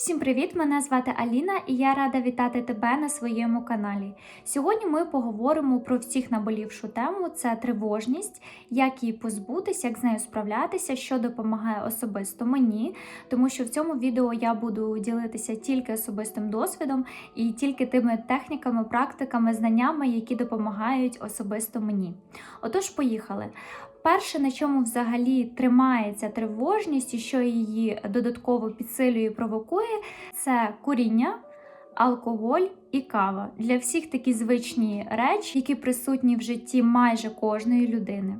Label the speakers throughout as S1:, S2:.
S1: Всім привіт! Мене звати Аліна і я рада вітати тебе на своєму каналі. Сьогодні ми поговоримо про всіх наболівшу тему: це тривожність, як її позбутися, як з нею справлятися, що допомагає особисто мені, тому що в цьому відео я буду ділитися тільки особистим досвідом і тільки тими техніками, практиками, знаннями, які допомагають особисто мені. Отож, поїхали. Перше, на чому взагалі тримається тривожність і що її додатково підсилює і провокує, це куріння, алкоголь і кава. Для всіх такі звичні речі, які присутні в житті майже кожної людини.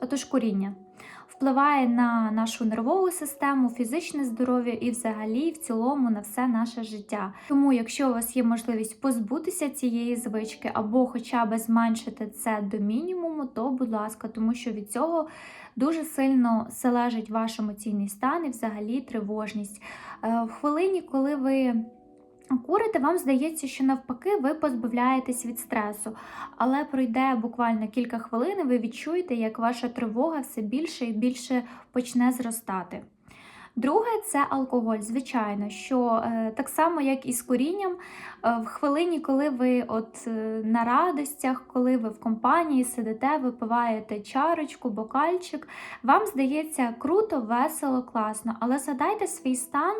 S1: Отож, куріння впливає на нашу нервову систему, фізичне здоров'я і, взагалі, в цілому, на все наше життя. Тому, якщо у вас є можливість позбутися цієї звички або хоча б зменшити це до мінімуму, то будь ласка, тому що від цього дуже сильно залежить ваш емоційний стан і взагалі тривожність. Е, В хвилині, коли ви Курите, вам здається, що навпаки ви позбавляєтесь від стресу, але пройде буквально кілька хвилин, і ви відчуєте, як ваша тривога все більше і більше почне зростати. Друге це алкоголь. Звичайно, що е, так само, як і з курінням, е, в хвилині, коли ви от е, на радостях, коли ви в компанії сидите, випиваєте чарочку, бокальчик, вам здається круто, весело, класно. Але згадайте свій стан,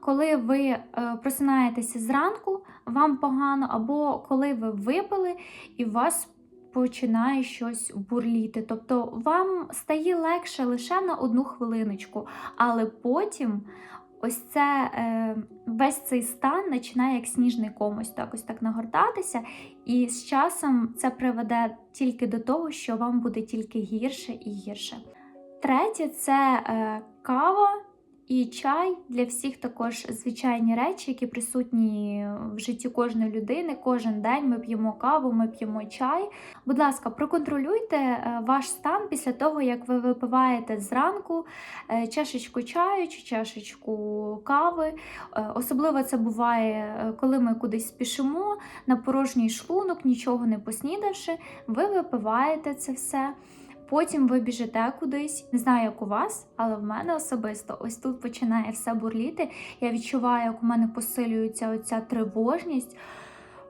S1: коли ви просинаєтеся зранку, вам погано, або коли ви випили і вас починає щось бурліти. Тобто вам стає легше лише на одну хвилиночку, але потім. Ось це е, весь цей стан починає як сніжний комусь так так нагортатися, і з часом це приведе тільки до того, що вам буде тільки гірше і гірше. Третє це е, кава і чай для всіх також звичайні речі, які присутні в житті кожної людини. Кожен день ми п'ємо каву, ми п'ємо чай. Будь ласка, проконтролюйте е, ваш стан після того, як ви випиваєте зранку е, чашечку чаю чи чашечку кави. Е, Особливо це буває, коли ми кудись спішимо на порожній шлунок, нічого не поснідавши, ви випиваєте це все. Потім ви біжите кудись, не знаю, як у вас, але в мене особисто ось тут починає все бурліти. Я відчуваю, як у мене посилюється оця тривожність.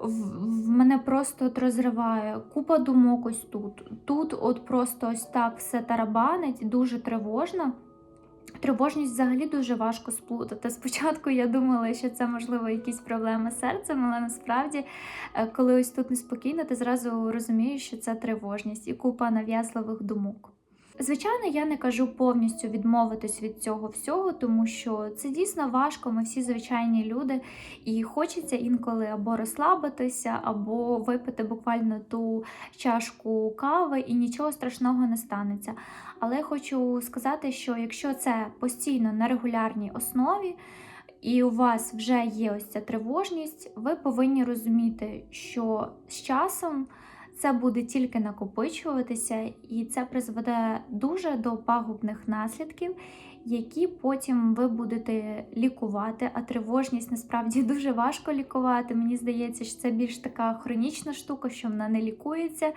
S1: В мене просто от розриває купа думок ось тут. Тут от просто ось так все тарабанить, дуже тривожно. Тривожність взагалі дуже важко сплутати. Спочатку я думала, що це можливо якісь проблеми з серцем, але насправді, е, коли ось тут неспокійно, ти зразу розумієш, що це тривожність і купа нав'язливих думок. Звичайно, я не кажу повністю відмовитись від цього всього, тому що це дійсно важко. Ми всі звичайні люди, і хочеться інколи або розслабитися, або випити буквально ту чашку кави, і нічого страшного не станеться. Але хочу сказати, що якщо це постійно на регулярній основі, і у вас вже є ось ця тривожність, ви повинні розуміти, що з часом це буде тільки накопичуватися, і це призведе дуже до пагубних наслідків, які потім ви будете лікувати. А тривожність насправді дуже важко лікувати. Мені здається, що це більш така хронічна штука, що вона не лікується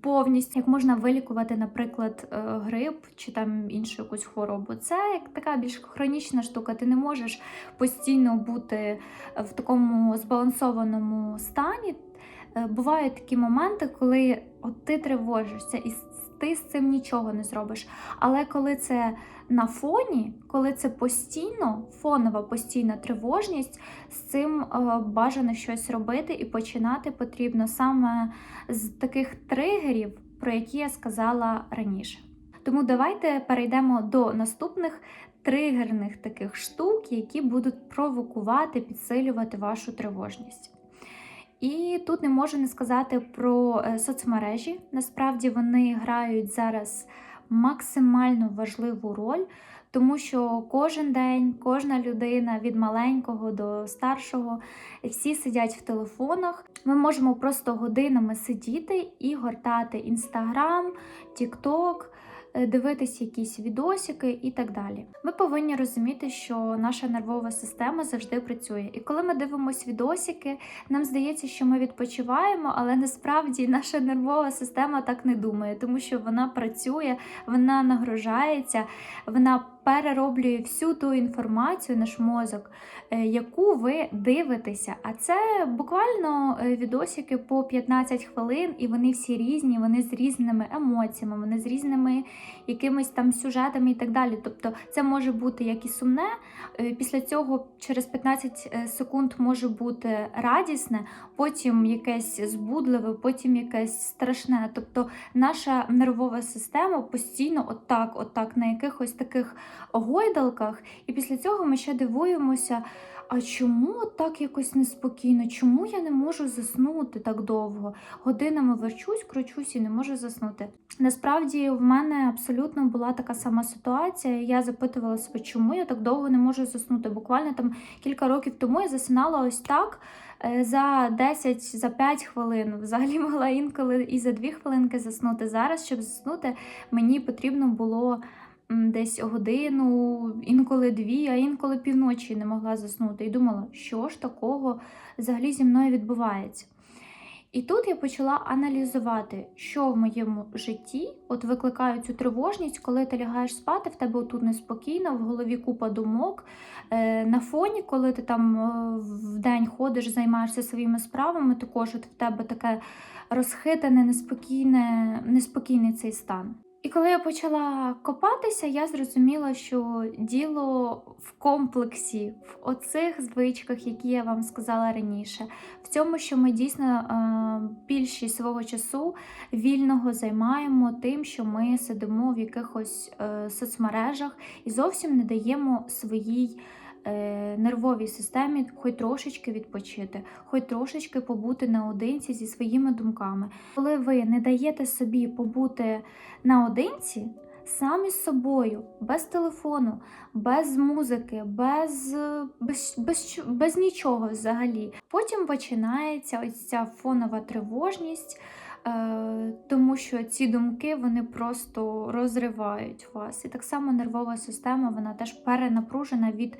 S1: повністю. Як можна вилікувати, наприклад, е, грип чи там іншу якусь хворобу. Це як така більш хронічна штука. Ти не можеш постійно бути в такому збалансованому стані. Е, Бувають такі моменти, коли от ти тривожишся і ти з цим нічого не зробиш. Але коли це на фоні, коли це постійно, фонова постійна тривожність, з цим е, бажано щось робити і починати потрібно саме з таких тригерів, про які я сказала раніше. Тому давайте перейдемо до наступних тригерних таких штук, які будуть провокувати, підсилювати вашу тривожність. І тут не можу не сказати про е, соцмережі. Насправді вони грають зараз максимально важливу роль, тому що кожен день, кожна людина від маленького до старшого, всі сидять в телефонах. Ми можемо просто годинами сидіти і гортати Інстаграм, Тікток. Е, Дивитись якісь відосики і так далі. Ми повинні розуміти, що наша нервова система завжди працює. І коли ми дивимося відосики, нам здається, що ми відпочиваємо, але насправді наша нервова система так не думає, тому що вона працює, вона нагружається, вона перероблює всю ту інформацію, наш мозок, е, яку ви дивитеся. А це буквально е, відосики по 15 хвилин, і вони всі різні, вони з різними емоціями, вони з різними якимись там сюжетами і так далі. Тобто це може бути як і сумне. е, Після цього через 15 секунд може бути радісне, потім якесь збудливе, потім якесь страшне. Тобто наша нервова система постійно отак, отак, на якихось таких гойдалках, і після цього ми ще дивуємося. А чому так якось неспокійно? Чому я не можу заснути так довго? Годинами верчусь, кручусь і не можу заснути. Насправді в мене абсолютно була така сама ситуація. Я запитувала себе, чому я так довго не можу заснути. Буквально там кілька років тому я засинала ось так е, за 10, за 5 хвилин. Взагалі могла інколи і за 2 хвилинки заснути. Зараз, щоб заснути, мені потрібно було десь годину, інколи дві, а інколи півночі не могла заснути. І думала, що ж такого взагалі зі мною відбувається. І тут я почала аналізувати, що в моєму житті от викликає цю тривожність, коли ти лягаєш спати, в тебе тут неспокійно, в голові купа думок. Е, на фоні, коли ти там е, в день ходиш, займаєшся своїми справами, також от в тебе таке розхитане, неспокійне, неспокійний цей стан. І коли я почала копатися, я зрозуміла, що діло в комплексі, в оцих звичках, які я вам сказала раніше, в цьому, що ми дійсно е, більшість свого часу вільного займаємо тим, що ми сидимо в якихось е, соцмережах і зовсім не даємо своїй нервовій системі хоч трошечки відпочити, хоч трошечки побути наодинці зі своїми думками. Коли ви не даєте собі побути наодинці, самі з собою, без телефону, без музики, без, без, без, без нічого взагалі. Потім починається ось ця фонова тривожність. е, Тому що ці думки вони просто розривають вас. І так само нервова система вона теж перенапружена від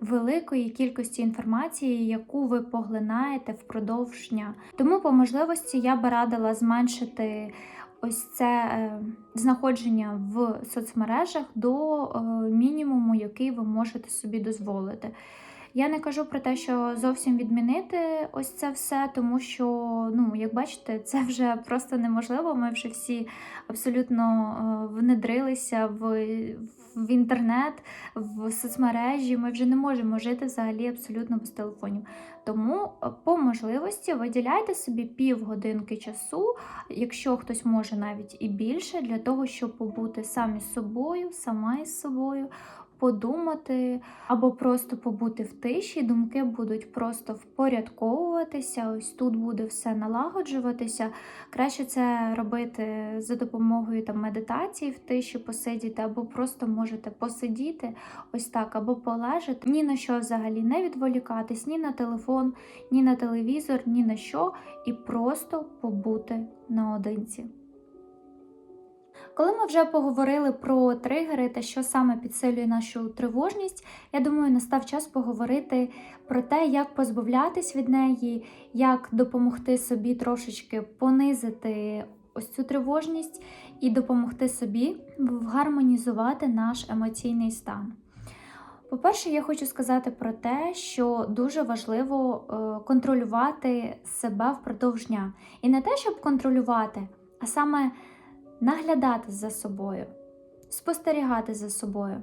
S1: великої кількості інформації, яку ви поглинаєте впродовж дня. Тому по можливості я би радила зменшити ось це е, знаходження в соцмережах до е, мінімуму, який ви можете собі дозволити. Я не кажу про те, що зовсім відмінити ось це все, тому що, ну, як бачите, це вже просто неможливо. Ми вже всі абсолютно е, внедрилися в, в інтернет, в соцмережі. Ми вже не можемо жити взагалі абсолютно без телефонів. Тому е, по можливості виділяйте собі півгодинки часу, якщо хтось може навіть і більше, для того, щоб побути самі з собою, сама із собою, подумати або просто побути в тиші. Думки будуть просто впорядковуватися. Ось тут буде все налагоджуватися. Краще це робити за допомогою там медитації в тиші, посидіти, або просто можете посидіти ось так, або полежати. Ні на що взагалі не відволікатись, ні на телефон, ні на телевізор, ні на що, і просто побути наодинці. Коли ми вже поговорили про тригери та що саме підсилює нашу тривожність, я думаю, настав час поговорити про те, як позбавлятись від неї, як допомогти собі трошечки понизити ось цю тривожність і допомогти собі гармонізувати наш емоційний стан. По-перше, я хочу сказати про те, що дуже важливо е, контролювати себе впродовж дня. І не те, щоб контролювати, а саме наглядати за собою, спостерігати за собою.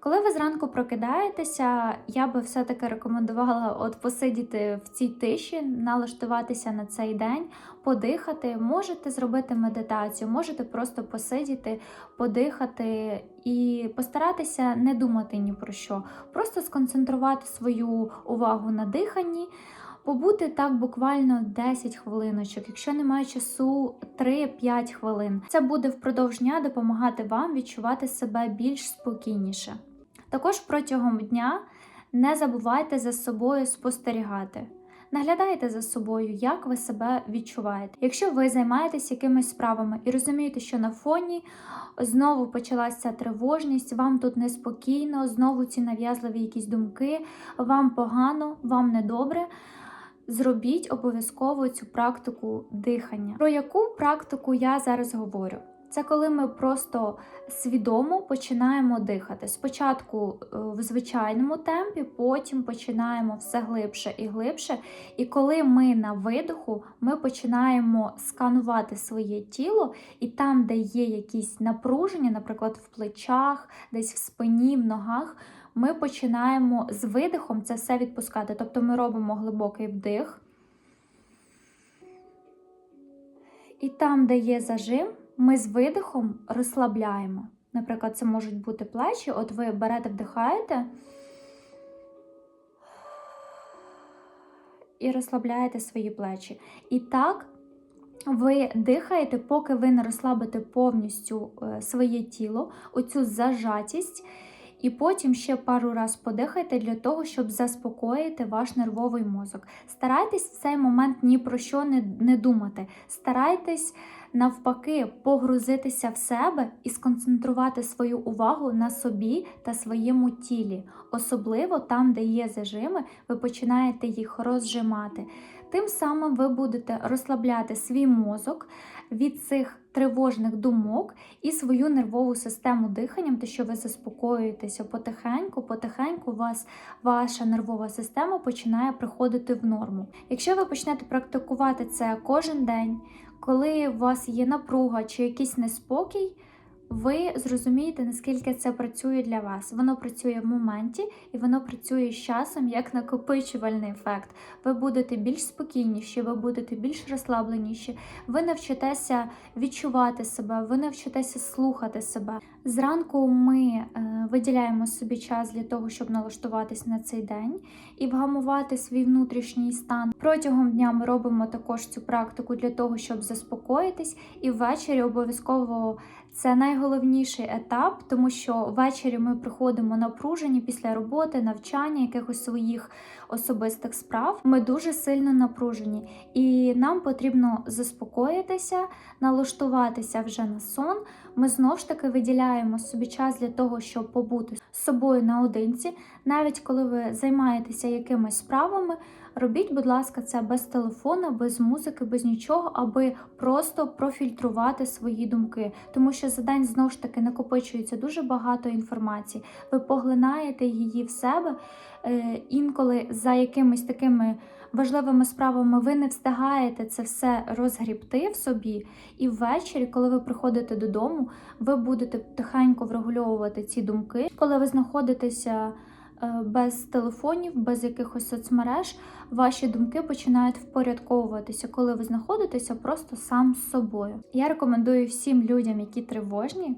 S1: Коли ви зранку прокидаєтеся, я би все-таки рекомендувала от посидіти в цій тиші, налаштуватися на цей день, подихати. Можете зробити медитацію, можете просто посидіти, подихати і постаратися не думати ні про що, просто сконцентрувати свою увагу на диханні. Побути так буквально 10 хвилиночок, якщо немає часу 3-5 хвилин. Це буде впродовж дня допомагати вам відчувати себе більш спокійніше. Також протягом дня не забувайте за собою спостерігати. Наглядайте за собою, як ви себе відчуваєте. Якщо ви займаєтесь якимись справами і розумієте, що на фоні знову почалася тривожність, вам тут неспокійно, знову ці нав'язливі якісь думки, вам погано, вам недобре. Зробіть обов'язково цю практику дихання. Про яку практику я зараз говорю? Це коли ми просто свідомо починаємо дихати. Спочатку е, в звичайному темпі, потім починаємо все глибше і глибше. І коли ми на видоху, ми починаємо сканувати своє тіло, і там, де є якісь напруження, наприклад, в плечах, десь в спині, в ногах, ми починаємо з видихом це все відпускати. Тобто ми робимо глибокий вдих. І там, де є зажим, ми з видихом розслабляємо. Наприклад, це можуть бути плечі. От ви берете, вдихаєте і розслабляєте свої плечі. І так ви дихаєте, поки ви не розслабите повністю е, своє тіло, оцю зажатість. І потім ще пару раз подихайте для того, щоб заспокоїти ваш нервовий мозок. Старайтесь в цей момент ні про що не, не думати. Старайтесь навпаки погрузитися в себе і сконцентрувати свою увагу на собі та своєму тілі. Особливо там, де є зажими, ви починаєте їх розжимати. Тим самим ви будете розслабляти свій мозок від цих тривожних думок і свою нервову систему диханням, те, що ви заспокоюєтеся потихеньку, потихеньку вас ваша нервова система починає приходити в норму. Якщо ви почнете практикувати це кожен день, коли у вас є напруга чи якийсь неспокій, ви зрозумієте, наскільки це працює для вас. Воно працює в моменті і воно працює з часом як накопичувальний ефект. Ви будете більш спокійніші, ви будете більш розслабленіші, ви навчитеся відчувати себе, ви навчитеся слухати себе. Зранку ми е, виділяємо собі час для того, щоб налаштуватись на цей день і вгамувати свій внутрішній стан. Протягом дня ми робимо також цю практику для того, щоб заспокоїтись, і ввечері обов'язково це найголовніший етап, тому що ввечері ми приходимо напружені після роботи, навчання, якихось своїх особистих справ. Ми дуже сильно напружені, і нам потрібно заспокоїтися, налаштуватися вже на сон. Ми знов ж таки виділяємо собі час для того, щоб побути з собою наодинці, навіть коли ви займаєтеся якимись справами. Робіть, будь ласка, це без телефона, без музики, без нічого, аби просто профільтрувати свої думки. Тому що за день знову ж таки накопичується дуже багато інформації. Ви поглинаєте її в себе. Е, інколи за якимись такими важливими справами ви не встигаєте це все розгрібти в собі. І ввечері, коли ви приходите додому, ви будете тихенько врегульовувати ці думки. Коли ви знаходитеся е, без телефонів, без якихось соцмереж, ваші думки починають впорядковуватися, коли ви знаходитеся просто сам з собою. Я рекомендую всім людям, які тривожні.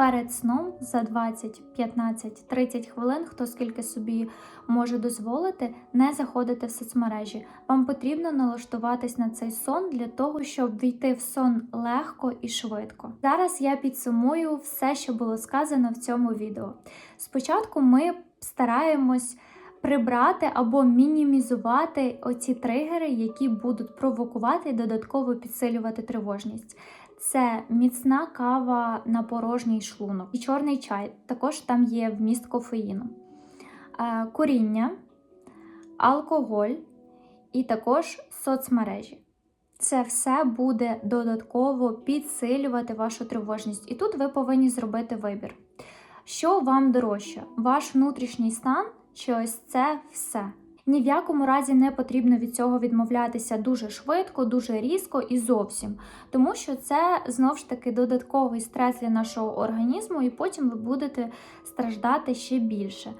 S1: Перед сном за 20, 15, 30 хвилин, хто скільки собі може дозволити, не заходити в соцмережі. Вам потрібно налаштуватись на цей сон для того, щоб війти в сон легко і швидко. Зараз я підсумую все, що було сказано в цьому відео. Спочатку ми стараємось прибрати або мінімізувати оці тригери, які будуть провокувати і додатково підсилювати тривожність. Це міцна кава на порожній шлунок і чорний чай. Також там є вміст кофеїну, Е, коріння, алкоголь і також соцмережі. Це все буде додатково підсилювати вашу тривожність. І тут ви повинні зробити вибір. Що вам дорожче? Ваш внутрішній стан чи ось це все? Ні в якому разі не потрібно від цього відмовлятися дуже швидко, дуже різко і зовсім, тому що це знов ж таки додатковий стрес для нашого організму, і потім ви будете страждати ще більше.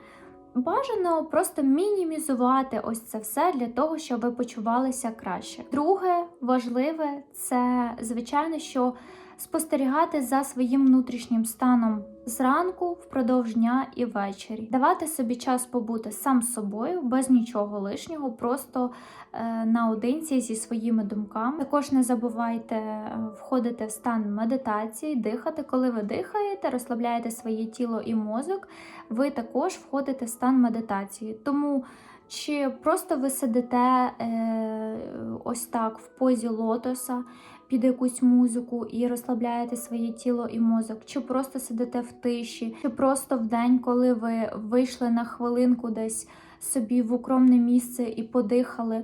S1: Бажано просто мінімізувати ось це все для того, щоб ви почувалися краще. Друге важливе це, звичайно, що спостерігати за своїм внутрішнім станом зранку, впродовж дня і ввечері, давати собі час побути сам з собою, без нічого лишнього, просто е, наодинці зі своїми думками. Також не забувайте е, входити в стан медитації, дихати. Коли ви дихаєте, розслабляєте своє тіло і мозок, ви також входите в стан медитації. Тому чи просто ви сидите е, ось так в позі лотоса під якусь музику і розслабляєте своє тіло і мозок, чи просто сидите в тиші, чи просто в день, коли ви вийшли на хвилинку десь собі в укромне місце і подихали,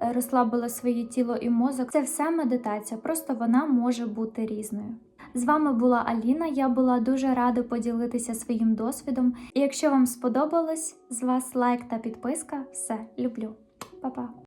S1: е, розслабили своє тіло і мозок. Це все медитація, просто вона може бути різною. З вами була Аліна. Я була дуже рада поділитися своїм досвідом. І якщо вам сподобалось, з вас лайк та підписка. Все, люблю. Па-па!